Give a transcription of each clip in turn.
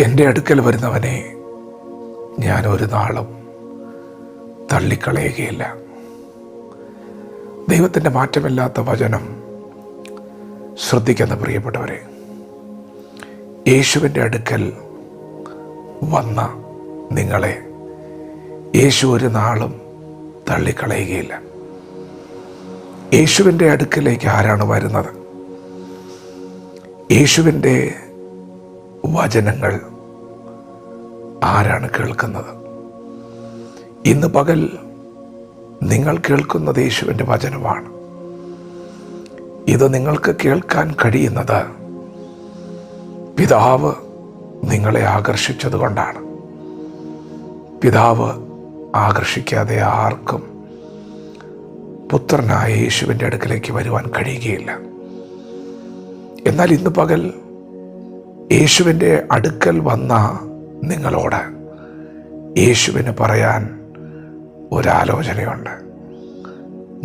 എന്റെ അടുക്കൽ വരുന്നവനെ ഞാൻ ഒരു നാളും തള്ളിക്കളയുകയില്ല. ദൈവത്തിന്റെ മാറ്റമില്ലാത്ത വചനം ശ്രദ്ധിക്കുന്ന പ്രിയപ്പെട്ടവരെ യേശുവിന്റെ അടുക്കൽ വന്ന നിങ്ങളെ യേശു ഒരു നാളും തള്ളിക്കളയുകയില്ല. യേശുവിന്റെ അടുക്കലേക്ക് ആരാണ് വരുന്നത്? യേശുവിന്റെ വചനങ്ങൾ ആരാണ് കേൾക്കുന്നത്? ഇന്ന് പകൽ നിങ്ങൾ കേൾക്കുന്നത് യേശുവിന്റെ വചനമാണ്. ഇത് നിങ്ങൾക്ക് കേൾക്കാൻ കഴിയുന്നത് പിതാവ് നിങ്ങളെ ആകർഷിച്ചത് കൊണ്ടാണ് പിതാവ് ആകർഷിക്കാതെ ആർക്കും പുത്രനായ യേശുവിന്റെ അടുക്കലേക്ക് വരുവാൻ കഴിയുകയില്ല. എന്നാൽ ഇന്ന് പകൽ യേശുവിന്റെ അടുക്കൽ വന്ന നിങ്ങളോട് യേശുവിന് പറയാൻ ഒരാലോചനയുണ്ട്.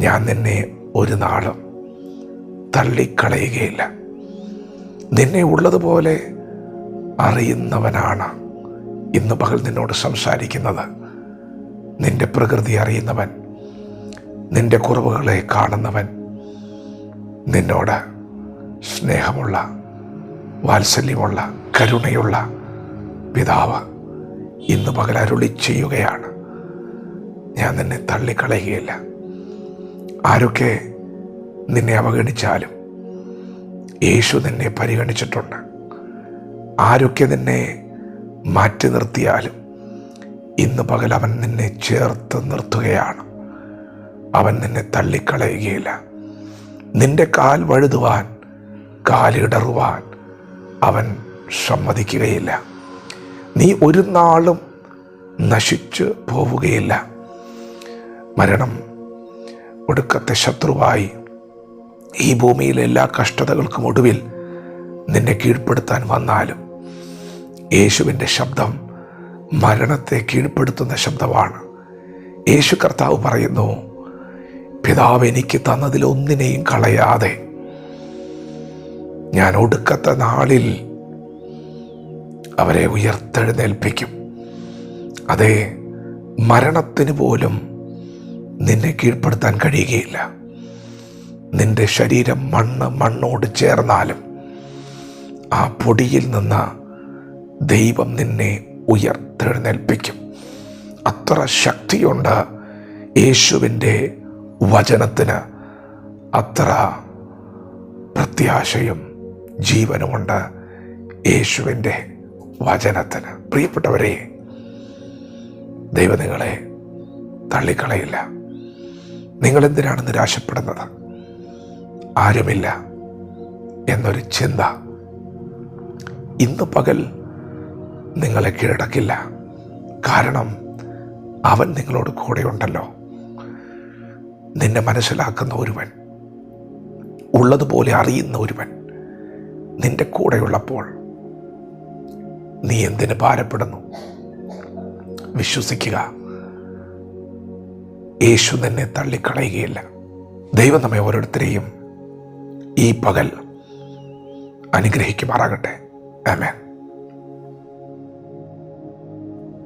ഞാൻ നിന്നെ ഒരു നാളും തള്ളിക്കളയുകയില്ല. നിന്നെ ഉള്ളതുപോലെ അറിയുന്നവനാണ്. ഇന്ന് പകൽ നിന്നോട് സംസാരിക്കുന്നത് നിന്റെ പ്രകൃതി അറിയുന്നവൻ നിന്റെ കുറവുകളെ കാണുന്നവൻ നിന്നോട് സ്നേഹമുള്ള വാത്സല്യമുള്ള കരുണയുള്ള പിതാവ് ഇന്ന് പകലരുളി ചെയ്യുകയാണ്. ഞാൻ നിന്നെ തള്ളിക്കളയുകയില്ല. ആരൊക്കെ നിന്നെ അവഗണിച്ചാലും യേശു നിന്നെ പരിഗണിച്ചിട്ടുണ്ട്. ആരൊക്കെ നിന്നെ മാറ്റി നിർത്തിയാലും ഇന്ന് പകൽ അവൻ നിന്നെ ചേർത്ത് നിർത്തുകയാണ്. അവൻ നിന്നെ തള്ളിക്കളയുകയില്ല. നിന്റെ കാൽ വഴുതുവാൻ കാലിടറുവാൻ അവൻ സമ്മതിക്കുകയില്ല. നീ ഒരു നാളും നശിച്ചു പോവുകയില്ല. മരണം ഒടുക്കത്തെ ശത്രുവായി. ഈ ഭൂമിയിലെ എല്ലാ കഷ്ടതകൾക്കും ഒടുവിൽ നിന്നെ കീഴ്പ്പെടുത്താൻ വന്നാലും യേശുവിന്റെ ശബ്ദം മരണത്തെ കീഴ്പ്പെടുത്തുന്ന ശബ്ദമാണ്. യേശു കർത്താവ് പറയുന്നു പിതാവ് എനിക്ക് തന്നതിലൊന്നിനെയും കളയാതെ ഞാൻ ഒടുക്കത്തെ നാളിൽ അവരെ ഉയർത്തെഴുന്നേൽപ്പിക്കും. അതെ മരണത്തിന് പോലും നിന്നെ കീഴ്പ്പെടുത്താൻ കഴിയുകയില്ല. നിന്റെ ശരീരം മണ്ണ് മണ്ണോട് ചേർന്നാലും ആ പൊടിയിൽ നിന്ന് ദൈവം നിന്നെ ഉയർത്തെഴുന്നേൽപ്പിക്കും. അത്ര ശക്തിയുണ്ട് യേശുവിന്റെ വചനത്തിന്. അത്ര പ്രത്യാശയും ജീവനുമുണ്ട് യേശുവിന്റെ വചനത്തിന്. പ്രിയപ്പെട്ടവരെ ദൈവം നിങ്ങളെ തള്ളിക്കളയില്ല. നിങ്ങളെന്തിനാണ് നിരാശപ്പെടുന്നത്? ആരുമില്ല എന്നൊരു ചിന്ത ഇന്ന് പകൽ നിങ്ങളെ കീഴടക്കില്ല. കാരണം അവൻ നിങ്ങളോട് കൂടെയുണ്ടല്ലോ. നിന്നെ മനസ്സിലാക്കുന്ന ഒരുവൻ ഉള്ളതുപോലെ അറിയുന്ന ഒരുവൻ നിന്റെ കൂടെയുള്ളപ്പോൾ നീ എന്തിന് ഭാരപ്പെടുന്നു? വിശ്വസിക്കുക. യേശു നിന്നെ തള്ളിക്കളയുകയില്ല. ദൈവം നമ്മെ ഓരോരുത്തരെയും ഈ പകൽ അനുഗ്രഹിക്കുമാറാകട്ടെ. ആമേൻ.